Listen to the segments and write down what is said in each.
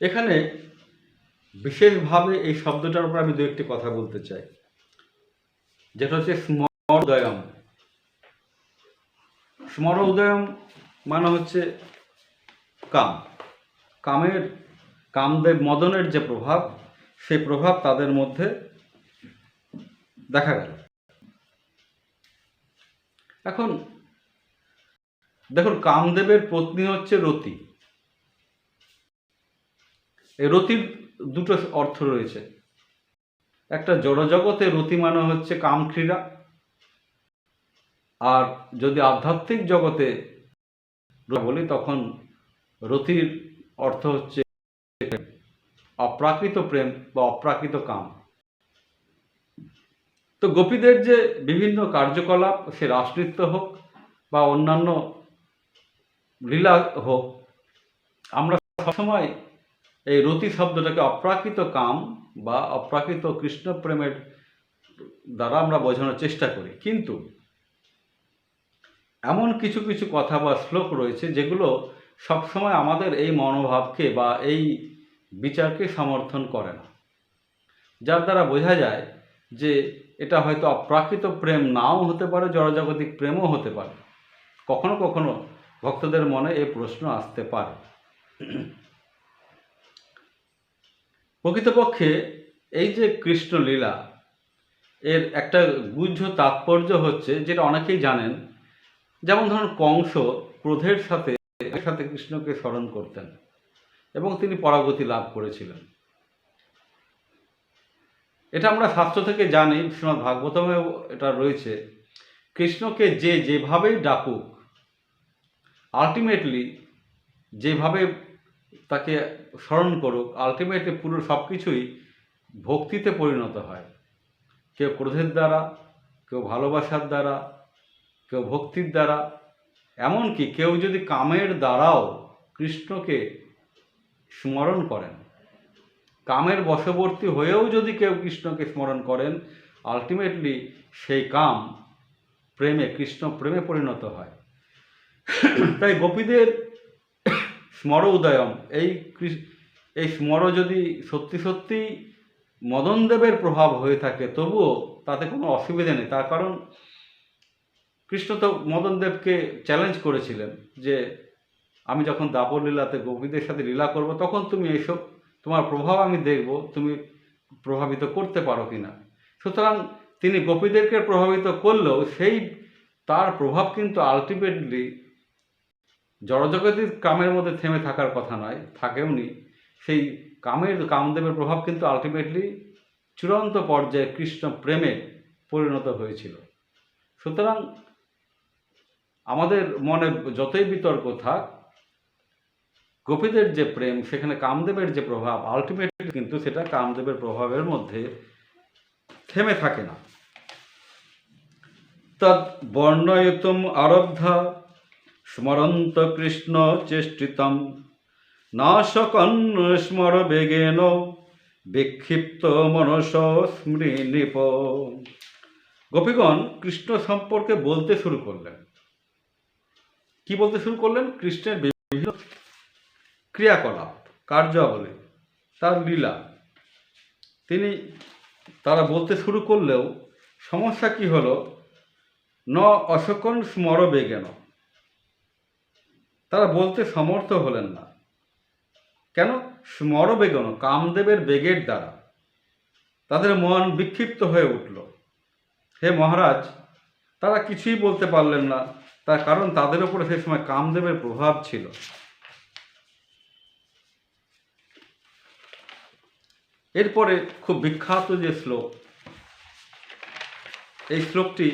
এখানে বিশেষভাবে এই শব্দটার উপর আমি দু একটি কথা বলতে চাই। যেটা হচ্ছে স্মরোদয়ম স্মরোদয়ম মানে হচ্ছে কাম। কামের, কামদেব মদনের যে প্রভাব, সেই প্রভাব তাদের মধ্যে দেখা গেল। এখন দেখুন, কামদেবের পত্নী হচ্ছে রতি। এই রতির দুটো অর্থ রয়েছে। একটা জড়জগতে রতি মানে হচ্ছে কামক্রীড়া আর যদি আধ্যাত্মিক জগতে বলি, তখন রতির অর্থ হচ্ছে অপ্রাকৃত প্রেম বা অপ্রাকৃত কাম। তো গোপীদের যে বিভিন্ন কার্যকলাপ, সে রাসনৃত্য হোক বা অন্যান্য লীলা হোক, আমরা সবসময় এই রতি শব্দটাকে অপ্রাকৃত কাম বা অপ্রাকৃত কৃষ্ণ প্রেমের দ্বারা আমরা বোঝানোর চেষ্টা করি। কিন্তু এমন কিছু কিছু কথা বা শ্লোক রয়েছে যেগুলো সবসময় আমাদের এই মনোভাবকে বা এই বিচারকে সমর্থন করে না। যার দ্বারা বোঝা যায় যে এটা হয়তো অপ্রাকৃত প্রেম নাও হতে পারে, জড়জাগতিক প্রেমও হতে পারে। কখনো কখনো ভক্তদের মনে এই প্রশ্ন আসতে পারে। প্রকৃতপক্ষে এই যে কৃষ্ণ লীলা এর একটা গুহ্য তাৎপর্য হচ্ছে যেটা অনেকেই জানেন, যেমন ধরুন কংস ক্রোধের সাথে সাথে কৃষ্ণকে স্মরণ করতেন এবং তিনি পরাগতি লাভ করেছিলেন। এটা আমরা শাস্ত্র থেকে জানি শ্রীমৎ ভাগবতমেও এটা রয়েছে। কৃষ্ণকে যে যেভাবেই ডাকুক আলটিমেটলি যেভাবে তাকে স্মরণ করুক আলটিমেটলি পুরো সব কিছুই ভক্তিতে পরিণত হয়। কেউ ক্রোধের দ্বারা, কেউ ভালোবাসার দ্বারা, কেউ ভক্তির দ্বারা, এমনকি কেউ যদি কামের দ্বারাও কৃষ্ণকে স্মরণ করেন। কামের বশবর্তী হয়েও যদি কেউ কৃষ্ণকে স্মরণ করেন আলটিমেটলি সেই কাম প্রেমে, কৃষ্ণ প্রেমে পরিণত হয়। তাই গোপীদের স্মর উদয়ম। এই এই স্মর যদি সত্যি সত্যি মদনদেবের প্রভাব হয়ে থাকে, তবুও তাতে কোনো অসুবিধে নেই। তার কারণ কৃষ্ণ তো মদনদেবকে চ্যালেঞ্জ করেছিলেন যে আমি যখন দাপর লীলাতে গোপীদের সাথে লীলা করব, তখন তুমি এসব, তোমার প্রভাব আমি দেখব, তুমি প্রভাবিত করতে পারো কি না সুতরাং তিনি গোপীদেরকে প্রভাবিত করলেও সেই, তার প্রভাব কিন্তু আলটিমেটলি জড়জগতির কামের মধ্যে থেমে থাকার কথা নয় থাকেওনি সেই কামের, কামদেবের প্রভাব কিন্তু আলটিমেটলি চূড়ান্ত পর্যায়ে কৃষ্ণ প্রেমে পরিণত হয়েছিল। সুতরাং আমাদের মনে যতই বিতর্ক থাক, গোপীদের যে প্রেম, সেখানে কামদেবের যে প্রভাব আলটিমেটলি কিন্তু সেটা কামদেবের প্রভাবের মধ্যে থেমে থাকে না। তদ বর্ণয়তুম আরব্ধা স্মরন্ত কৃষ্ণ চেষ্টিতম। নাশকন স্মর বেগেন, বিক্ষিপ্ত মনস স্মৃণীপ। গোপীগণ কৃষ্ণ সম্পর্কে বলতে শুরু করলেন। কি বলতে শুরু করলেন? কৃষ্ণের বিভিন্ন ক্রিয়াকলাপ, কার্যাবলী, তার লীলা। তিনি তারা বলতে শুরু করলেও সমস্যা কি হলো? ন অশকন স্মর বেগেন। তারা বলতে সমর্থ হলেন না। কেন? স্মর বেগন কামদেবের বেগের দ্বারা। তাদের মন বিক্ষিপ্ত হয়ে উঠল। হে মহারাজ, তারা কিছুই বলতে পারলেন না। তার কারণ তাদের উপরে সেই সময় কামদেবের প্রভাব ছিল। এরপরে খুব বিখ্যাত যে শ্লোক, এই শ্লোকটি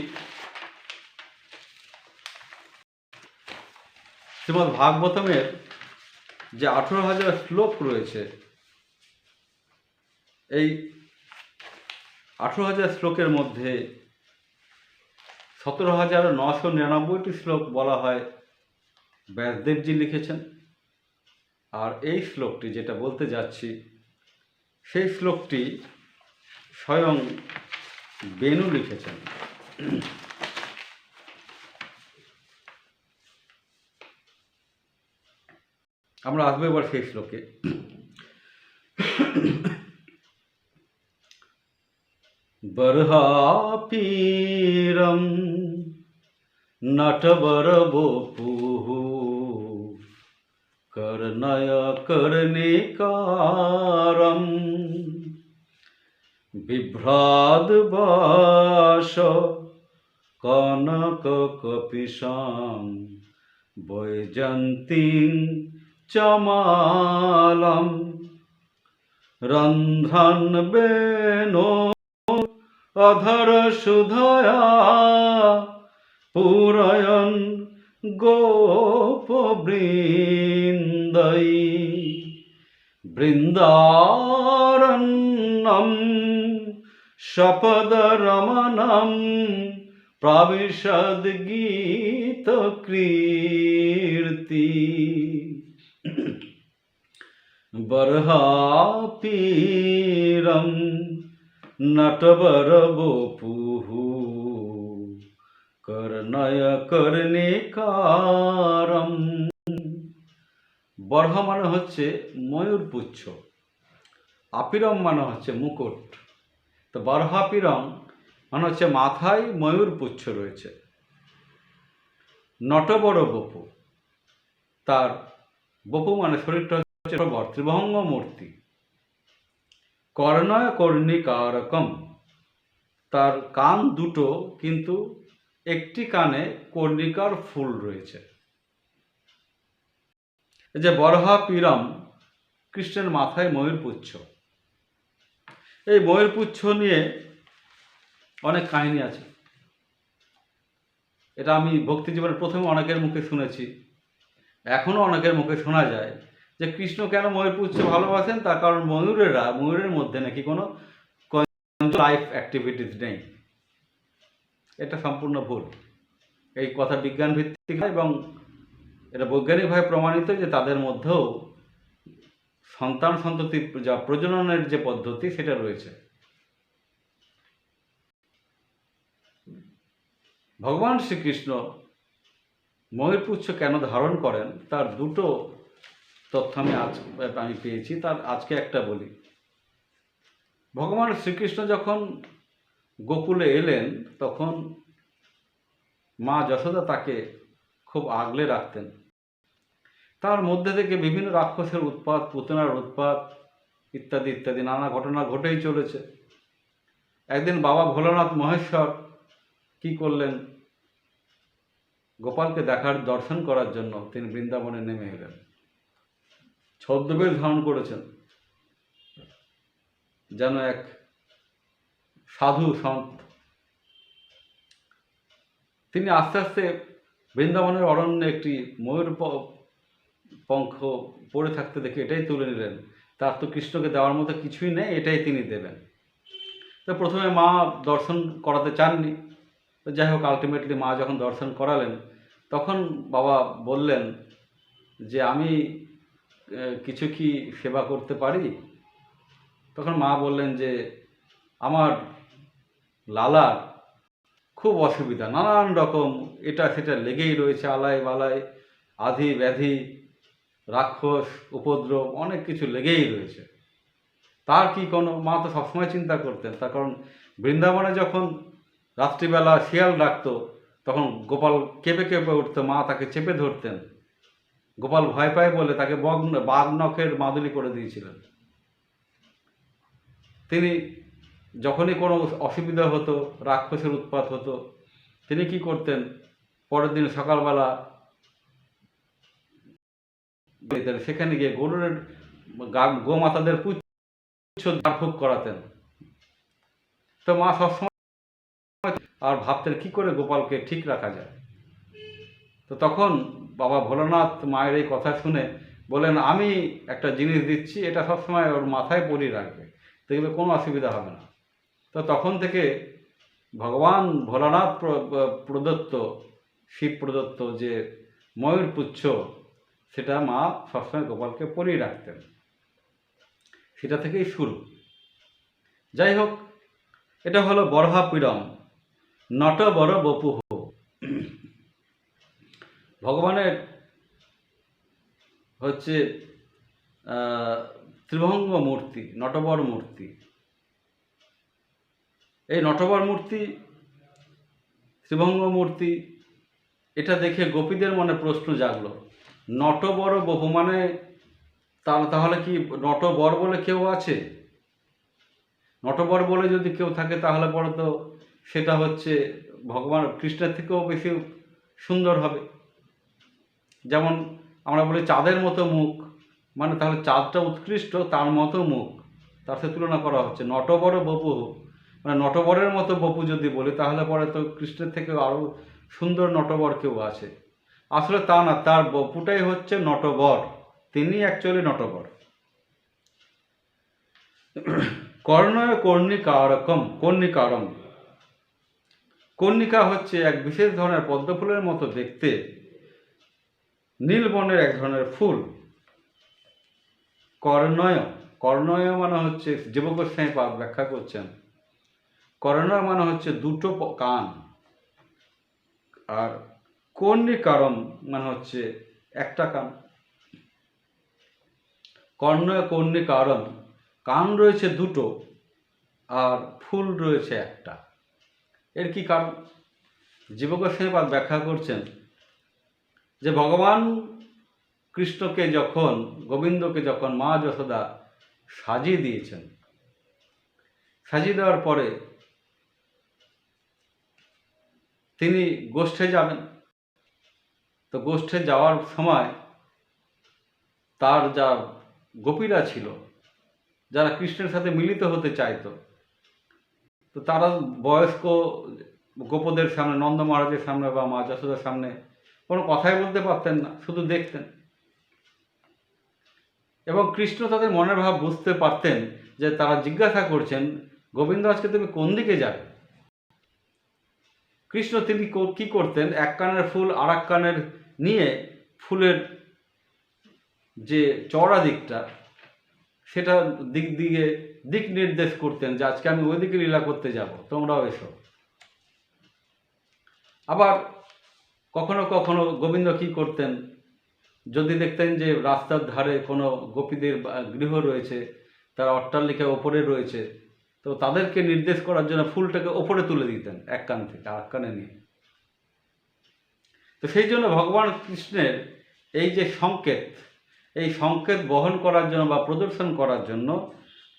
শ্রীমৎ ভাগবতমের যে আঠেরো হাজার শ্লোক রয়েছে, এই আঠেরো হাজার শ্লোকের মধ্যে সতেরো হাজার নশো নিরানব্বইটি শ্লোক বলা হয় ব্যাসদেবজি লিখেছেন। আর এই শ্লোকটি যেটা বলতে যাচ্ছি, সেই শ্লোকটি স্বয়ং বেনু লিখেছেন। আমরা আসবো এবার সেই শ্লোকে बर्हापीरं नटवरवपुः कर्णय कर्णिकारम् बिभ्राद्वास कनककपिशां वैजन्तीं চমালম রন্ধন বেনো অধর সুধয়া পুরয়ন গোপ বৃন্দই বৃন্দারণ্যম শপদ শপদরমণম প্রবিশদ গীত কীর্তি বরহাপীরং নটবর বপুহু করণয় কর্ণিকারম বরহ মানে হচ্ছে ময়ূর পুচ্ছ আপিরম মানে হচ্ছে মুকুট তো বরহাপিরম মানে হচ্ছে মাথায় ময়ূর পুচ্ছ রয়েছে নটবর বপু তার বপু মানে শরীরটা হচ্ছে প্রবর ত্রিভঙ্গ মূর্তি কর্ণয় কর্ণিকারকম তার কান দুটো কিন্তু একটি কানে কর্ণিকার ফুল রয়েছে। যে বরহা পিরম কৃষ্ণের মাথায় ময়ূরপুচ্ছ এই ময়ূরপুচ্ছ নিয়ে অনেক কাহিনী আছে। এটা আমি ভক্তি জীবনের প্রথমে অনেকের মুখে শুনেছি। এখনও অনেকের মুখে শোনা যায়। যে কৃষ্ণ কেন ময়ূর ময়ূরপুচ্ছ ভালোবাসেন? তার কারণ ময়ূরেরা, ময়ূরের মধ্যে নাকি কোনো লাইফ অ্যাক্টিভিটিস নেই। এটা সম্পূর্ণ ভুল। এই কথা বিজ্ঞান ভিত্তিক এবং এটা বৈজ্ঞানিকভাবে প্রমাণিত যে তাদের মধ্যেও সন্তান সন্ততি যা প্রজননের যে পদ্ধতি, সেটা রয়েছে। ভগবান শ্রীকৃষ্ণ ময়ূরপুচ্ছ কেন ধারণ করেন? তার দুটো তথ্য আমি আজ, আমি পেয়েছি, তার আজকে একটা বলি। ভগবান শ্রীকৃষ্ণ যখন গোকুলে এলেন, তখন মা যশোদা তাকে খুব আগলে রাখতেন। তার মধ্যে থেকে বিভিন্ন রাক্ষসের উৎপাত, পুতনার উৎপাত, ইত্যাদি ইত্যাদি, নানা ঘটনা ঘটেই চলেছে। একদিন বাবা ভোলানাথ মহেশ্বর কি করলেন? গোপালকে দেখার দর্শন করার জন্য তিনি বৃন্দাবনে নেমে এলেন। ছদ্মবেশ ধারণ করেছেন। যেন এক সাধু সন্ত। তিনি আস্তে আস্তে বৃন্দাবনের অরণ্যে একটি ময়ূর পঙ্খ পড়ে থাকতে দেখে এটাই তুলে নিলেন। তার তো কৃষ্ণকে দেওয়ার মতো কিছুই নেই, এটাই তিনি দেবেন। তো প্রথমে মা দর্শন করাতে চাননি। তো যাই হোক আলটিমেটলি মা যখন দর্শন করালেন, তখন বাবা বললেন যে, আমি কিছু কি সেবা করতে পারি? তখন মা বললেন যে, আমার লালার খুব অসুবিধা, নানান রকম এটা সেটা লেগেই রয়েছে, আলাই বালাই, আধি ব্যাধি, রাক্ষস, উপদ্রব, অনেক কিছু লেগেই রয়েছে। তার কি কোনো, মা তো সবসময় চিন্তা করতেন। তার কারণ বৃন্দাবনে যখন রাত্রিবেলা শিয়াল ডাকতো, তখন গোপাল কেঁপে কেঁপে উঠতো, মা তাকে চেপে ধরতেন। গোপাল ভয় পায় বলে তাকে বাঘ নখের মাদুলি করে দিয়েছিলেন। তিনি যখনই কোনো অসুবিধা হতো, রাক্ষসের উৎপাত হতো, তিনি কি করতেন? পরের দিন সকালবেলা সেখানে গিয়ে গরুর গোমাতাদের পুচ্ছ দাফুক করাতেন। তো মা সবসময় আর ভাবতেন কি করে গোপালকে ঠিক রাখা যায়। তো তখন বাবা ভোলানাথ মায়ের এই কথা শুনে বলেন, আমি একটা জিনিস দিচ্ছি, এটা সবসময় ওর মাথায় পরিয়ে রাখবে। দেখবে কোনো অসুবিধা হবে না। তো তখন থেকে ভগবান ভোলানাথ প্র- প্র- প্রদত্ত, শিব প্রদত্ত যে ময়ূর পুচ্ছ, সেটা মা সবসময় গোপালকে পরিয়ে রাখতেন। সেটা থেকেই শুরু। যাই হোক, এটা হলো বরহা নট বড় বপুহ। ভগবানের হচ্ছে ত্রিভঙ্গ মূর্তি, নটবর মূর্তি। এই নটবর মূর্তি, ত্রিভঙ্গ মূর্তি, এটা দেখে গোপীদের মনে প্রশ্ন জাগলো। নটবর বপু মানে তাহলে কি নটবর বলে কেউ আছে? নটবর বলে যদি কেউ থাকে, তাহলে পরে তো সেটা হচ্ছে ভগবান, কৃষ্ণের থেকেও বেশি সুন্দর হবে। যেমন আমরা বলি চাঁদের মতো মুখ মানে তাহলে চাঁদটা উৎকৃষ্ট, তার মতো মুখ। তার সাথে তুলনা করা হচ্ছে। নটবর বপু। মানে নটবরের মতো বপু যদি বলি, তাহলে পরে তো কৃষ্ণের থেকে আরও সুন্দর নটবর কেউ আছে। আসলে তা না, তার বপুটাই হচ্ছে নটবর। তিনি অ্যাকচুয়ালি নটবর। কর্ণয় কর্ণিকারকম, কর্ণিকারম। কর্ণিকা হচ্ছে এক বিশেষ ধরনের পদ্মফুলের মতো দেখতে। নীল বর্ণের এক ধরনের ফুল। কর্ণয়। কর্ণয় মানে হচ্ছে জীবগোস্বামী ব্যাখ্যা করছেন। কর্ণয় মানে হচ্ছে দুটো কান। আর কর্ণিকারম মানে হচ্ছে একটা কান। কর্ণয়, কর্ণিকারম। কান রয়েছে দুটো আর ফুল রয়েছে একটা। এর কি কারণ? জীবগোস্বামী ব্যাখ্যা করছেন যে ভগবান কৃষ্ণকে যখন, গোবিন্দকে যখন মা যশোদা সাজিয়ে দিয়েছেন, সাজিয়ে দেওয়ার পরে তিনি গোষ্ঠে যাবেন। তো গোষ্ঠে যাওয়ার সময় তার যা গোপীরা ছিল, যারা কৃষ্ণের সাথে মিলিত হতে চাইতো, তো তারা বয়স্ক গোপদের সামনে, নন্দ মহারাজের সামনে বা মা যশোদার সামনে কোনো কথাই বলতে পারতেন না, শুধু দেখতেন। এবং কৃষ্ণ তাদের মনের ভাব বুঝতে পারতেন যে তারা জিজ্ঞাসা করছেন, গোবিন্দ, আজকে তুমি কোন দিকে যাবে? কৃষ্ণ তিনি কো- করতেন, এক কানের ফুল আর এক কানের নিয়ে ফুলের যে চড়া দিকটা, সেটা দিক দিয়ে দিক নির্দেশ করতেন যে, আজকে আমি ওইদিকে লীলা করতে যাব, তোমরাও এসো। আবার কখনো কখনো গোবিন্দ কি করতেন? যদি দেখতেন যে রাস্তার ধারে কোনো গোপীদের গৃহ রয়েছে, তারা অট্টালিকা ওপরে রয়েছে, তো তাদেরকে নির্দেশ করার জন্য ফুলটাকে ওপরে তুলে দিতেন এক কান থেকে আর কানে নিয়ে। তো সেই জন্য ভগবান কৃষ্ণের এই যে সংকেত, এই সংকেত বহন করার জন্য বা প্রদর্শন করার জন্য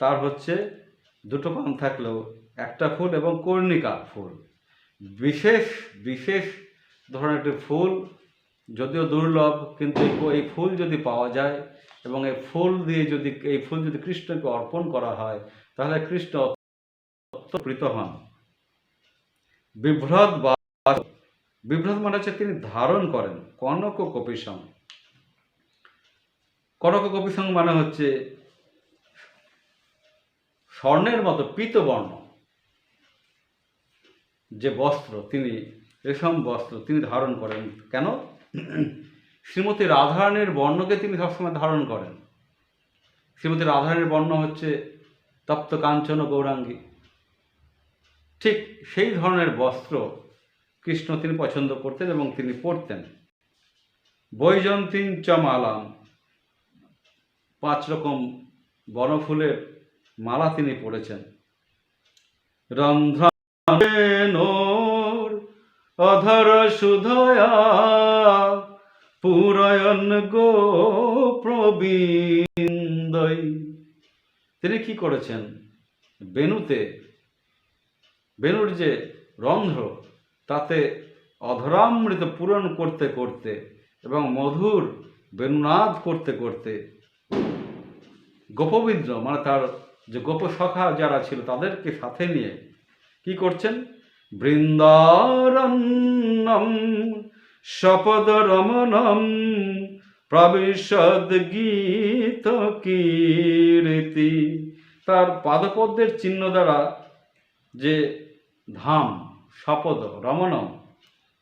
তার হচ্ছে দুটো কান থাকলেও একটা ফুল এবং কর্ণিকা ফুল। বিশেষ বিশেষ ধরনের একটি ফুল, যদিও দুর্লভ, কিন্তু এই ফুল যদি পাওয়া যায় এবং এই ফুল দিয়ে যদি, এই ফুল যদি কৃষ্ণকে অর্পণ করা হয়, তাহলে কৃষ্ণ প্রীত হন। বিভ্রত বা বিভ্রত মানে হচ্ছে তিনি ধারণ করেন, কনক কপিসং কনক কপিসং মানে হচ্ছে স্বর্ণের মতো পিতবর্ণ, যে বস্ত্র তিনি রেশম বস্ত্র তিনি ধারণ করেন। কেন? শ্রীমতী রাধারানীর বর্ণকে তিনি সবসময় ধারণ করেন। শ্রীমতী রাধারানীর বর্ণ হচ্ছে তপ্ত কাঞ্চন গৌরাঙ্গী। ঠিক সেই ধরনের বস্ত্র কৃষ্ণ তিনি পছন্দ করতেন এবং তিনি পরতেন। বৈজন্তীন চমালাম পাঁচ রকম বনফুলের মালা তিনি পড়েছেন রন্ধ্রানোর অধর সুধয়া পুরয়ন গো প্রবীন্দই তিনি কি করেছেন? বেনুতে বেনুর যে রন্ধ্র, তাতে অধরামৃত পূরণ করতে করতে এবং মধুর বেনুনাদ করতে করতে গোপবিন্দ্র মানে তার যে গোপসখা যারা ছিল তাদেরকে সাথে নিয়ে কি করছেন? বৃন্দারণ্যম শপদ রমণম প্রবিশদ গীত কীর্তি। তার পাদপদ্মের চিহ্ন দ্বারা যে ধাম, শপদ, রমণম,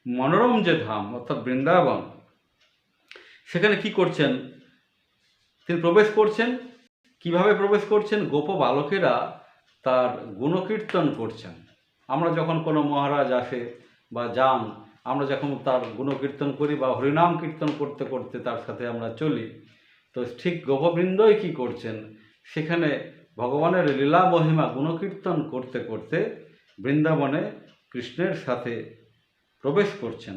মনোরম যে ধাম, অর্থাৎ বৃন্দাবন, সেখানে কি করছেন? তিনি প্রবেশ করছেন। কীভাবে প্রবেশ করছেন? গোপ বালকেরা তার গুণকীর্তন করছেন। আমরা যখন কোনো মহারাজ আসে বা যান, আমরা যখন তার গুণকীর্তন করি বা হরিনাম কীর্তন করতে করতে তার সাথে আমরা চলি, তো ঠিক গোপবৃন্দই কী করছেন? সেখানে ভগবানের লীলা মহিমা গুণকীর্তন করতে করতে বৃন্দাবনে কৃষ্ণের সাথে প্রবেশ করছেন।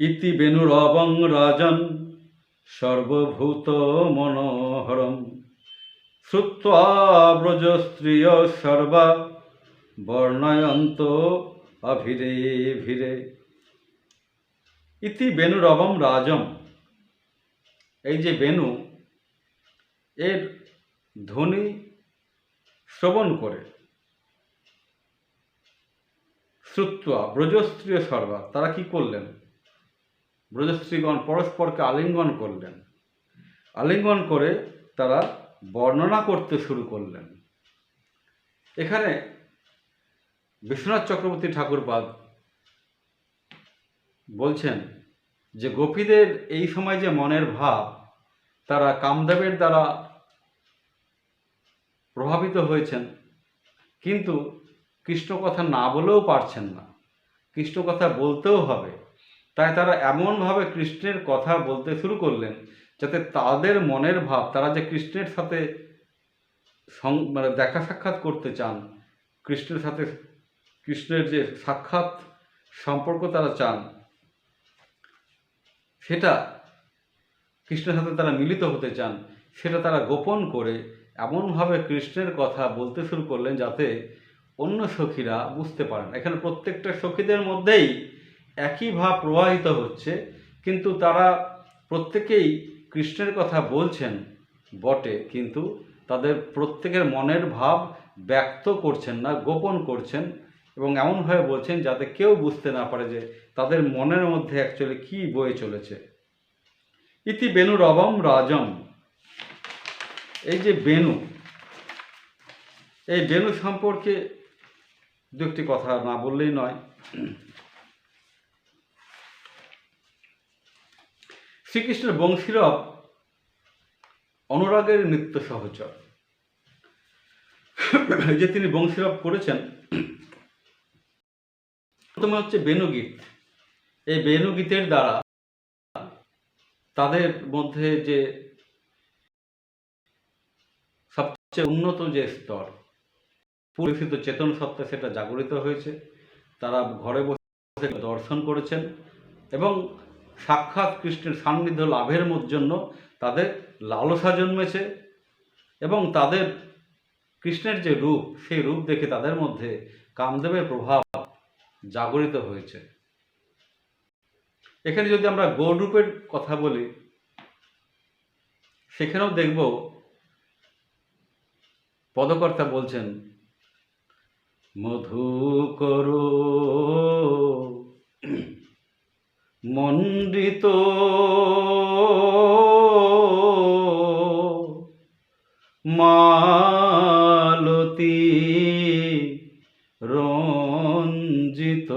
ইতি বেণুরবং রাজন সর্বভূত মনোহরম। শ্রুত্বা সর্বা, বর্ণয়ন্ত অভিরে ভিরে। ইতি বেণুরবম রাজম। এই যে বেণু এর ধ্বনি শ্রবণ করে। শ্রুত্বা ব্রজস্ত্রীয় সর্বা, তারা কি করলেন? ব্রজস্ত্রীগণ পরস্পরকে আলিঙ্গন করলেন। আলিঙ্গন করে তারা বর্ণনা করতে শুরু করলেন। এখানে বিশ্বনাথ চক্রবর্তী ঠাকুরপাদ বলছেন যে গোপীদের এই সময় যে মনের ভাব, তারা কামদেবের দ্বারা প্রভাবিত হয়েছেন। কিন্তু কৃষ্ণ কথা না বলেও পারছেন না। কৃষ্ণ কথা বলতেও হবে। তাই তারা এমনভাবে কৃষ্ণের কথা বলতে শুরু করলেন যাতে তাদের মনের ভাব, তারা যে কৃষ্ণের সাথে মানে দেখা সাক্ষাৎ করতে চান, কৃষ্ণের সাথে, কৃষ্ণের যে সাক্ষাৎ সম্পর্ক তারা চান, সেটা কৃষ্ণের সাথে তারা মিলিত হতে চান, সেটা তারা গোপন করে এমনভাবে কৃষ্ণের কথা বলতে শুরু করলেন যাতে অন্য সখীরা বুঝতে পারেন। এখানে প্রত্যেকটা সখীদের মধ্যেই একই ভাব প্রবাহিত হচ্ছে, কিন্তু তারা প্রত্যেকেই কৃষ্ণের কথা বলছেন বটে, কিন্তু তাদের প্রত্যেকের মনের ভাব ব্যক্ত করছেন না, গোপন করছেন এবং এমনভাবে বলছেন যাতে কেউ বুঝতে না পারে যে তাদের মনের মধ্যে অ্যাকচুয়ালি কী বয়ে চলেছে। ইতি বেনু রবম রাজম। এই যে বেনু, এই বেনু সম্পর্কে দু একটি কথা না বললেই নয়। শ্রীকৃষ্ণের বংশীরব অনুরাগের নিত্য সহচর। যে তিনি বংশীরব করেছেন, প্রথমে হচ্ছে বেণুগীত। এই বেণুগীতের দ্বারা তাদের মধ্যে যে সবচেয়ে উন্নত যে স্তর পরিচিত চেতন সত্তা সেটা জাগরিত হয়েছে। তারা ঘরে বসে দর্শন করেছেন এবং সাক্ষাৎ কৃষ্ণের সান্নিধ্য লাভের জন্য তাদের লালসা জন্মেছে এবং তাদের কৃষ্ণের যে রূপ, সেই রূপ দেখে তাদের মধ্যে কামদেবের প্রভাব জাগরিত হয়েছে। এখানে যদি আমরা গৌরূপের কথা বলি, সেখানেও দেখব পদকর্তা বলছেন, মধু করো মণ্ডিত মালতী রঞ্জিত।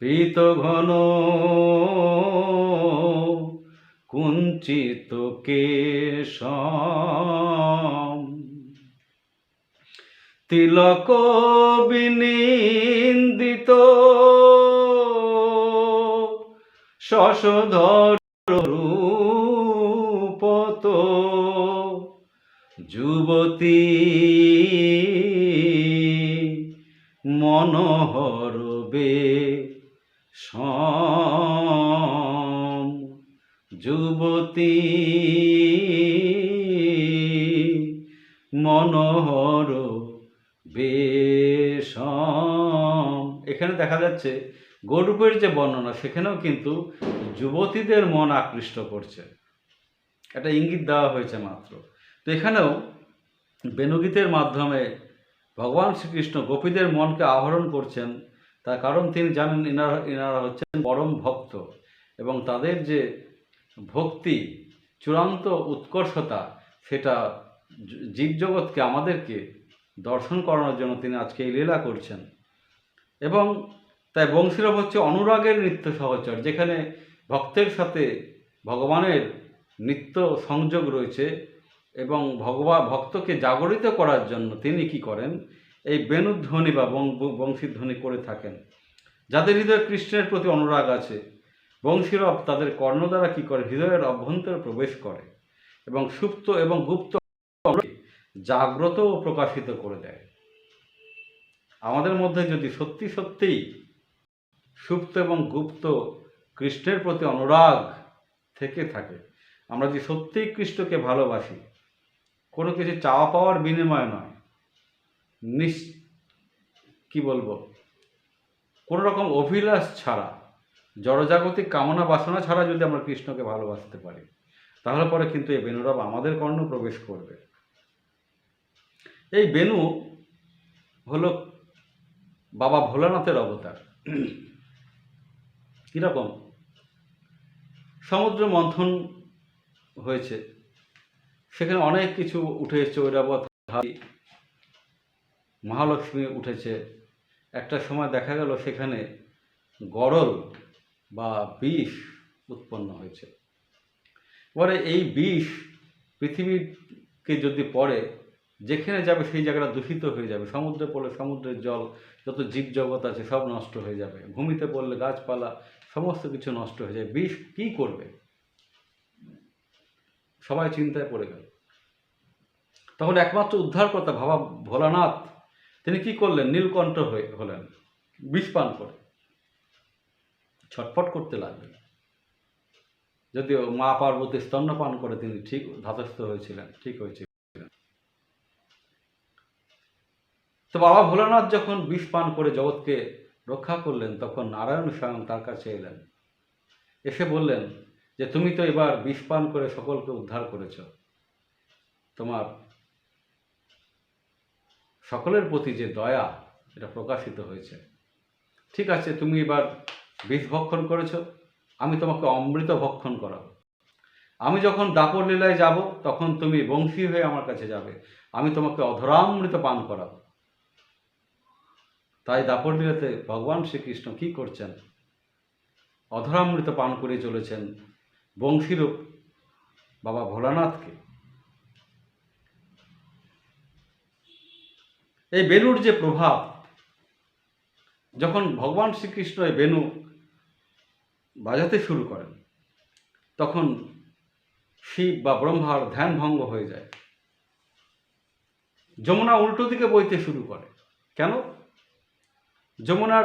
পীত ঘন কুঞ্চিত কেশম। তিলক বিনিন্দিত। শশধর রূপত যুবতী মনোহর বে যুবতী মনোহর বেশম। এখানে দেখা যাচ্ছে গৌরূপের যে বর্ণনা, সেখানেও কিন্তু যুবতীদের মন আকৃষ্ট করছে। একটা ইঙ্গিত দেওয়া হয়েছে মাত্র। তো এখানেও বেণুগীতের মাধ্যমে ভগবান শ্রীকৃষ্ণ গোপীদের মনকে আহরণ করছেন। তার কারণ তিনি জানেন এনারা এনারা হচ্ছেন পরম ভক্ত এবং তাদের যে ভক্তি, চূড়ান্ত উৎকর্ষতা, সেটা জীবজগৎকে আমাদেরকে দর্শন করানোর জন্য তিনি আজকে এই লীলা করছেন। এবং তাই বংশীরব হচ্ছে অনুরাগের নিত্য সহচর, যেখানে ভক্তের সাথে ভগবানের নিত্য সংযোগ রয়েছে এবং ভগবা, ভক্তকে জাগরিত করার জন্য তিনি কি করেন? এই বেণুধ্বনি বা বংশীধ্বনি করে থাকেন। যাদের হৃদয়ে কৃষ্ণের প্রতি অনুরাগ আছে, বংশীরব তাদের কর্ণ দ্বারা কি করে? হৃদয়ের অভ্যন্তরে প্রবেশ করে এবং সুপ্ত এবং গুপ্ত জাগ্রত প্রকাশিত করে দেয়। আমাদের মধ্যে যদি সত্যি সত্যিই সুপ্ত এবং গুপ্ত কৃষ্ণের প্রতি অনুরাগ থেকে থাকে। আমরা যদি সত্যিই কৃষ্ণকে ভালোবাসি, কোনো কিছু চাওয়া পাওয়ার বিনিময় নয়। নিস, কি বলব? কোনো রকম অভিলাষ ছাড়া, জড়জাগতিক কামনা বাসনা ছাড়া যদি আমরা কৃষ্ণকে ভালোবাসতে পারি, তাহলে পরে কিন্তু এই বেনুরব আমাদের কর্ণ প্রবেশ করবে। এই বেনু হলো বাবা ভোলানাথের অবতার। কীরকম? সমুদ্র মন্থন হয়েছে। সেখানে অনেক কিছু উঠে এসছে ঐরাবত মহালক্ষ্মী উঠেছে। একটা সময় দেখা গেল সেখানে গরল বা বিষ উৎপন্ন হয়েছে। এবারে এই বিষ পৃথিবীকে যদি পড়ে, যেখানে যাবে সেই জায়গাটা দূষিত হয়ে যাবে। সমুদ্রে পড়লে সমুদ্রের জল, যত জীবজগৎ আছে সব নষ্ট হয়ে যাবে। ভূমিতে পড়লে গাছপালা সমস্ত কিছু নষ্ট হয়ে যায়। বিষ কী করবে? সবাই চিন্তায় পড়ে গেল। তখন একমাত্র উদ্ধারকর্তা ভাবা ভোলানাথ, তিনি কি করলেন? নীলকণ্ঠ হয়ে হলেন, বিষ পান করে। ছটফট করতে লাগলেন। যদিও মা পার্বতী স্তন্যপান করে, তিনি ঠিক ধাতস্থ হয়েছিলেন, ঠিক হয়েছিল তো বাবা ভোলানাথ যখন বিষ পান করে জগৎকে রক্ষা করলেন, তখন নারায়ণ স্বয়ং তার কাছে এলেন। এসে বললেন যে, তুমি তো এবার বিষ পান করে সকলকে উদ্ধার করেছ। তোমার সকলের প্রতি যে দয়া, এটা প্রকাশিত হয়েছে। ঠিক আছে, তুমি এবার বিষ ভক্ষণ করেছ, আমি তোমাকে অমৃত ভক্ষণ করাবো। আমি যখন দাপর লীলায় যাব, তখন তুমি বংশী হয়ে আমার কাছে যাবে। আমি তোমাকে অধরামৃত পান করাবো। তাই দাপর লীলাতে ভগবান শ্রীকৃষ্ণ কি করছেন? অধরামৃত পান করে চলেছেন বংশীরূপ বাবা ভোলানাথকে। এই বেনুর যে প্রভাব, যখন ভগবান শ্রীকৃষ্ণ এই বেনু বাজাতে শুরু করেন, তখন শিব বা ব্রহ্মার ধ্যান ভঙ্গ হয়ে যায়। যমুনা উল্টো দিকে বইতে শুরু করে। কেন? যমুনার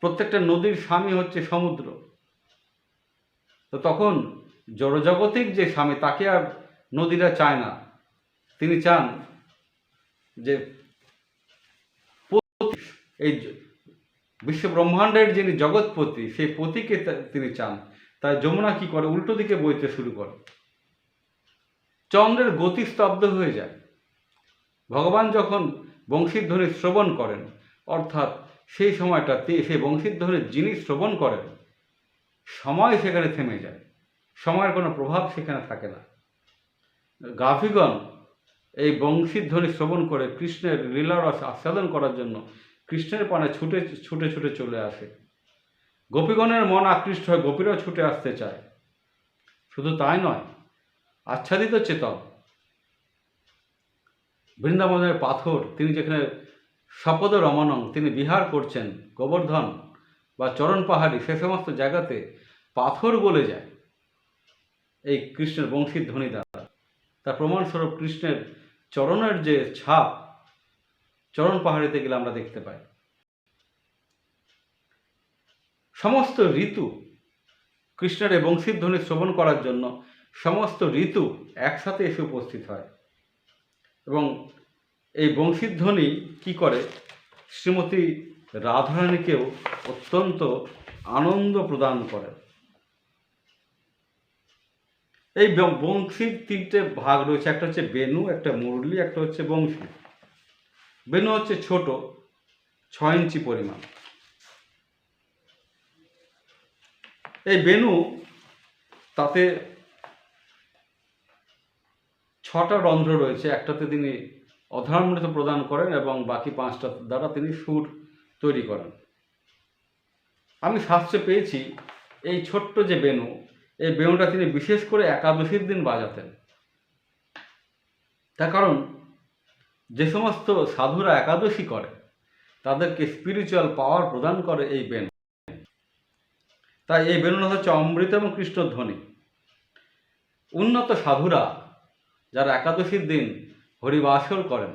প্রত্যেকটা নদীর স্বামী হচ্ছে সমুদ্র। তো তখন জড়জগতিক যে স্বামী, তাকে আর নদীরা চায় না। তিনি চান যে এই বিশ্ব ব্রহ্মাণ্ডের যিনি জগৎপতি, সেই পতিকে তিনি চান। তাই যমুনা কি করে? উল্টো দিকে বইতে শুরু করে। চন্দ্রের গতি স্তব্ধ হয়ে যায়। ভগবান যখন বংশীধ্বনি শ্রবণ করেন, অর্থাৎ সেই সময়টাতে সেই বংশীধ্বনি যিনি শ্রবণ করেন, সময় সেখানে থেমে যায়। সময়ের কোনো প্রভাব সেখানে থাকে না। গাভীগণ এই বংশীধ্বনি শ্রবণ করে কৃষ্ণের লীলারস আস্বাদন করার জন্য কৃষ্ণের পানে ছুটে ছুটে ছুটে চলে আসে। গোপীগণের মন আকৃষ্ট হয়ে গোপীরাও ছুটে আসতে চায়। শুধু তাই নয়, আচ্ছাদিত চেতন বৃন্দাবনের পাথর, তিনি যেখানে শপদ রমণং, তিনি বিহার করছেন, গোবর্ধন বা চরণ পাহাড়ি সে সমস্ত জায়গাতে পাথর বলে যায়। এই কৃষ্ণের বংশীর ধ্বনি দ্বারা তার প্রমাণস্বরূপ কৃষ্ণের চরণের যে ছাপ, চরণ পাহাড়িতে গেলে আমরা দেখতে পাই। সমস্ত ঋতু কৃষ্ণের এই বংশীর ধ্বনি শ্রবণ করার জন্য সমস্ত ঋতু একসাথে এসে উপস্থিত হয়। এবং এই বংশীধ্বনি কি করে? শ্রীমতী রাধারানীকেও অত্যন্ত আনন্দ প্রদান করে। এই বংশীর তিনটে ভাগ রয়েছে, একটা হচ্ছে বেনু, একটা মুরলি, একটা হচ্ছে বংশী। বেনু হচ্ছে ছোট, ছয় ইঞ্চি পরিমাণ। এই বেনু তাতে ছটা রন্ধ্র রয়েছে, একটাতে তিনি অধরামৃত প্রদান করেন এবং বাকি পাঁচটা দ্বারা তিনি সুর তৈরি করেন। আমি শাস্ত্রে পেয়েছি, এই ছোট্ট যে বেনু এই বেনুটা তিনি বিশেষ করে একাদশীর দিন বাজাতেন। তার কারণ, যে সমস্ত সাধুরা একাদশী করে, তাদেরকে স্পিরিচুয়াল পাওয়ার প্রদান করে এই বেনু তাই এই বেনুনাথ হচ্ছে অমৃত এবং কৃষ্ণ ধ্বনি উন্নত সাধুরা, যারা একাদশীর দিন হরিবাসর করেন।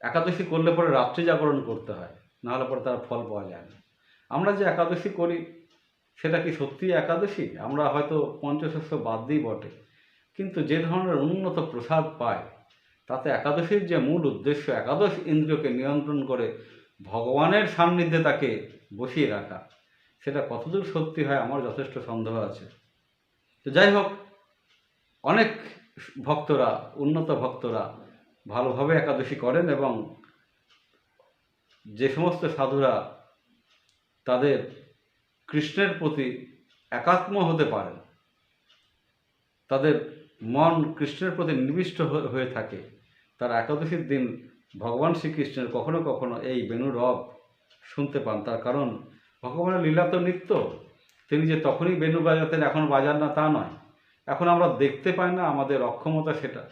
একাদশী করলে পরে রাত্রি জাগরণ করতে হয়, নাহলে পরে তার ফল পাওয়া যায় না। আমরা যে একাদশী করি, সেটা কি সত্যি একাদশী? আমরা হয়তো পঞ্চশস্য বাদ দিই বটে। কিন্তু যে ধরনের উন্নত প্রসাদ পায়, তাতে একাদশীর যে মূল উদ্দেশ্য একাদশ ইন্দ্রিয়কে নিয়ন্ত্রণ করে ভগবানের সান্নিধ্যে তাকে বসিয়ে রাখা, সেটা কতদূর সত্যি হয় আমার যথেষ্ট সন্দেহ আছে। তো যাই হোক, অনেক ভক্তরা, উন্নত ভক্তরা ভালোভাবে একাদশী করেন এবং যে সমস্ত সাধুরা তাদের কৃষ্ণের প্রতি একাত্ম হতে পারেন, তাদের মন কৃষ্ণের প্রতি নিবিষ্ট হয়ে- থাকে, তারা একাদশীর দিন ভগবান শ্রীকৃষ্ণের কখনো কখনো এই বেণুরব শুনতে পান। তার কারণ ভগবানের লীলা তো নিত্য, তিনি যে তখনই বেণু বাজাতেন, এখন বাজান না তা নয়। এখন আমরা দেখতে পাই না আমাদের অক্ষমতা সেটা।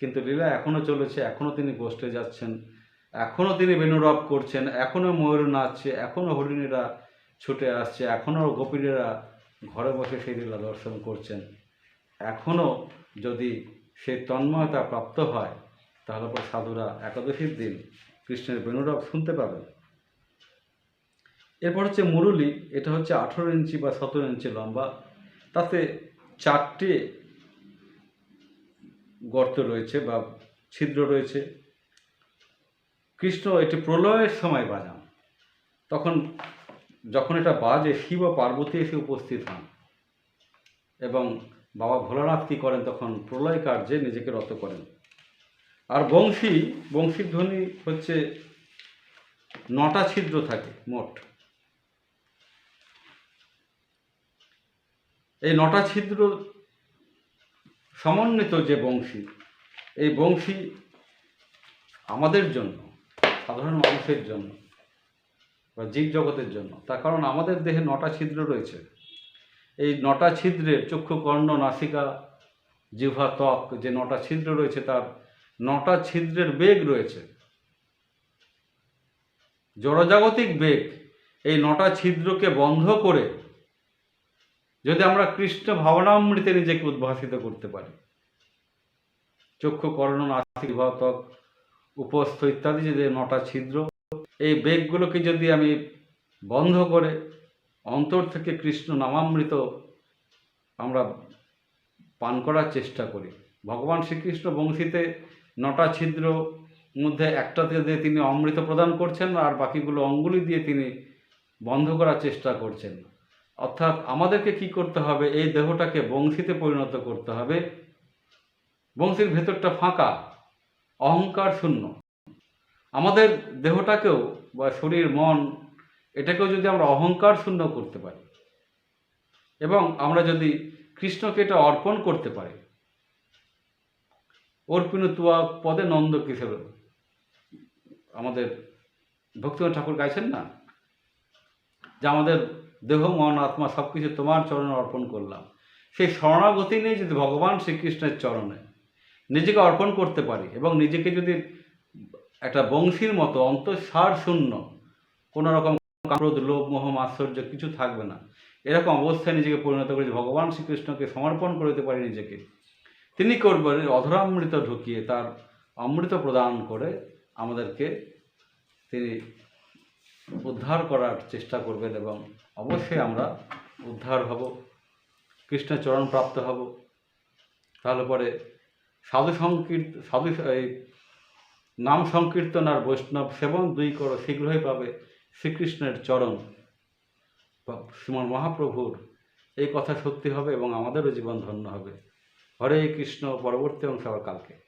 কিন্তু লীলা এখনও চলেছে এখনও তিনি গোষ্ঠে যাচ্ছেন এখনও তিনি বেণুরব করছেন এখনও ময়ূর নাচছে এখনও হরিণীরা ছুটে আসছে এখনও গোপীরা ঘরে বসে সেই লীলা দর্শন করছেন। এখনও যদি সেই তন্ময়তা প্রাপ্ত হয়, তাহলে পর সাধুরা একাদশীর দিন কৃষ্ণের বেণুরব শুনতে পাবেন। এরপর হচ্ছে মুরুলি, এটা হচ্ছে আঠেরো ইঞ্চি বা সতেরো ইঞ্চি লম্বা। তাতে চারটে গর্ত রয়েছে বা ছিদ্র রয়েছে। কৃষ্ণ এটি প্রলয়ের সময় বাজান। তখন যখন এটা বাজে, শিব পার্বতী এসে উপস্থিত হন। এবং বাবা ভোলানাথ কী করেন? তখন প্রলয় কার্যে নিজেকে রত করেন। আর বংশী বংশীর ধ্বনি হচ্ছে নটা ছিদ্র থাকে, মোট। এই নটা ছিদ্র সমন্বিত যে বংশী, এই বংশী আমাদের জন্য, সাধারণ মানুষের জন্য বা জীব জগতের জন্য, তার কারণ আমাদের দেহে নটা ছিদ্র রয়েছে। এই নটা ছিদ্রের চক্ষু, কর্ণ, নাসিকা, জিহ্বা, ত্বক, যে নটা ছিদ্র রয়েছে, তার নটা ছিদ্রের বেগ রয়েছে। জড়জাগতিক বেগ এই নটা ছিদ্রকে বন্ধ করে যদি আমরা কৃষ্ণ ভাবনামৃতে নিজেকে উদ্ভাসিত করতে পারি, চক্ষু করণ ত্বক, উপস্থ ইত্যাদি যদি নটা ছিদ্র, এই বেগগুলোকে যদি আমি বন্ধ করে অন্তর থেকে কৃষ্ণ নামামৃত আমরা পান করার চেষ্টা করি। ভগবান শ্রীকৃষ্ণ বংশীতে নটা ছিদ্র মধ্যে একটাতে দিয়ে তিনি অমৃত প্রদান করছেন আর বাকিগুলো অঙ্গুলি দিয়ে তিনি বন্ধ করার চেষ্টা করছেন। অর্থাৎ আমাদেরকে কি করতে হবে? এই দেহটাকে বংশীতে পরিণত করতে হবে। বংশীর ভেতরটা ফাঁকা, অহংকার শূন্য। আমাদের দেহটাকেও বা শরীর, মন, এটাকেও যদি আমরা অহংকার শূন্য করতে পারি এবং আমরা যদি কৃষ্ণকে এটা অর্পণ করতে পারি অর্পিনু তুয়া পদে নন্দ কিশোর আমাদের ভক্তিনাথ ঠাকুর গাইছেন না? যে আমাদের দেহ মন, আত্মা সব কিছু তোমার চরণে অর্পণ করলাম। সেই শরণাগতি নিয়ে যদি ভগবান শ্রীকৃষ্ণের চরণে। নিজেকে অর্পণ করতে পারি এবং নিজেকে যদি একটা বংশীর মতো, অন্তঃসার শূন্য কোনো রকম ক্রোধ, লোভ, মোহ আশ্চর্য কিছু থাকবে না। এরকম অবস্থায় নিজেকে পরিণত করে ভগবান শ্রীকৃষ্ণকে সমর্পণ করে দিতে পারি নিজেকে, তিনি করবেন অধরামৃত ঢুকিয়ে তার অমৃত প্রদান করে আমাদেরকে তিনি উদ্ধার করার চেষ্টা করবেন এবং অবশ্যই আমরা উদ্ধার হব কৃষ্ণের চরণ প্রাপ্ত হব। তাহলে পরে সাধু সংকীর্ত, সাধু এই নাম সংকীর্তন আর বৈষ্ণব সেবন দুই করো শীঘ্রই পাবে শ্রীকৃষ্ণের চরণ। শ্রীমান মহাপ্রভুর এই কথা সত্যি হবে এবং আমাদেরও জীবন ধন্য হবে। হরে কৃষ্ণ, পরবর্তী অংশ কালকে।